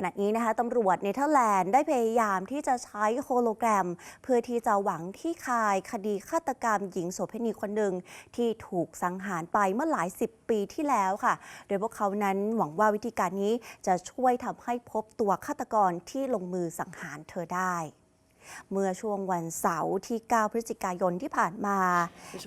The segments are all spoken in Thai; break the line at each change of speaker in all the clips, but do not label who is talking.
ขณะนี้นะคะตำรวจเนเธอร์แลนด์ได้พยายามที่จะใช้โฮโลแกรม เพื่อที่จะหวังที่คายคดีฆาตกรรมหญิงโสเภณีคนหนึ่งที่ถูกสังหารไปเมื่อหลายสิบปีที่แล้วค่ะ โดยพวกเขานั้นหวังว่าวิธีการนี้จะช่วยทำให้พบตัวฆาตกรที่ลงมือสังหารเธอได้ เมื่อช่วงวันเสาร์ที่ 9 พฤศจิกายนที่ผ่านมา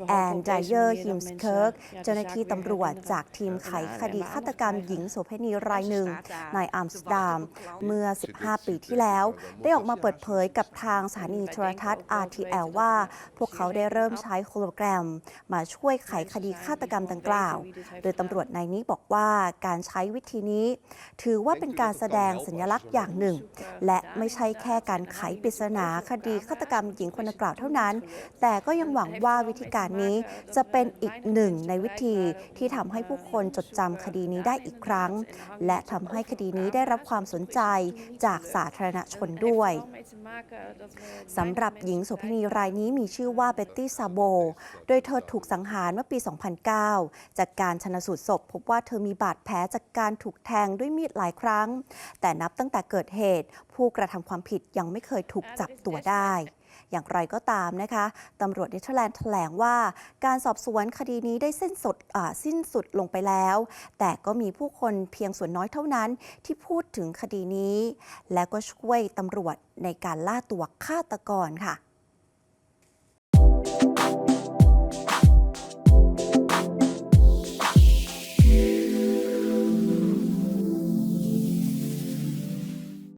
แอนไดเยอร์ฮิมสเคิร์กเจ้าหน้าที่ตำรวจจากทีมไขคดีฆาตกรรมหญิงโสเภณีรายหนึ่งในอัมสเตอร์ดัมเมื่อ 15 ปีที่แล้ว ได้ออกมาเปิดเผยกับทางสถานีโทรทัศน์ RTL ว่า พวกเขาได้เริ่มใช้โฮโลแกรม มาช่วยไขคดีฆาตกรรมดังกล่าว โดยตำรวจนายนี้บอกว่าการใช้วิธีนี้ ถือว่าเป็นการแสดงสัญลักษณ์อย่างหนึ่ง และไม่ใช่แค่การไขปริศนาคดีฆาตกรรมหญิงคนดังกล่าวเท่านั้น แต่ก็ยังหวังว่าวิธีการนี้จะเป็นอีกหนึ่งในวิธีที่ทำให้ผู้คนจดจำคดีนี้ได้อีกครั้ง และทำให้คดีนี้ได้รับความสนใจจากสาธารณชนด้วยสำหรับหญิงโสเภณีรายนี้มีชื่อว่าเบตตี้ซาโบ โดยเธอถูกสังหารเมื่อปี 2009 จากการชนสูตรศพพบว่าเธอมีบาดแผลจากการถูกแทงด้วยมีดหลายครั้ง แต่นับตั้งแต่เกิดเหตุ ผู้กระทำความผิดยังไม่เคยถูกจับตัวได้ อย่างไรก็ตามนะคะตำรวจเนเธอร์แลนด์แถลงว่า การสอบสวนคดีนี้ได้สิ้นสุดสิ้นสุดลงไปแล้ว แต่ก็มีผู้คนเพียงส่วนน้อยเท่านั้นที่พูดถึงคดีนี้ และก็ช่วยตำรวจในการล่าตัวฆาตกรค่ะ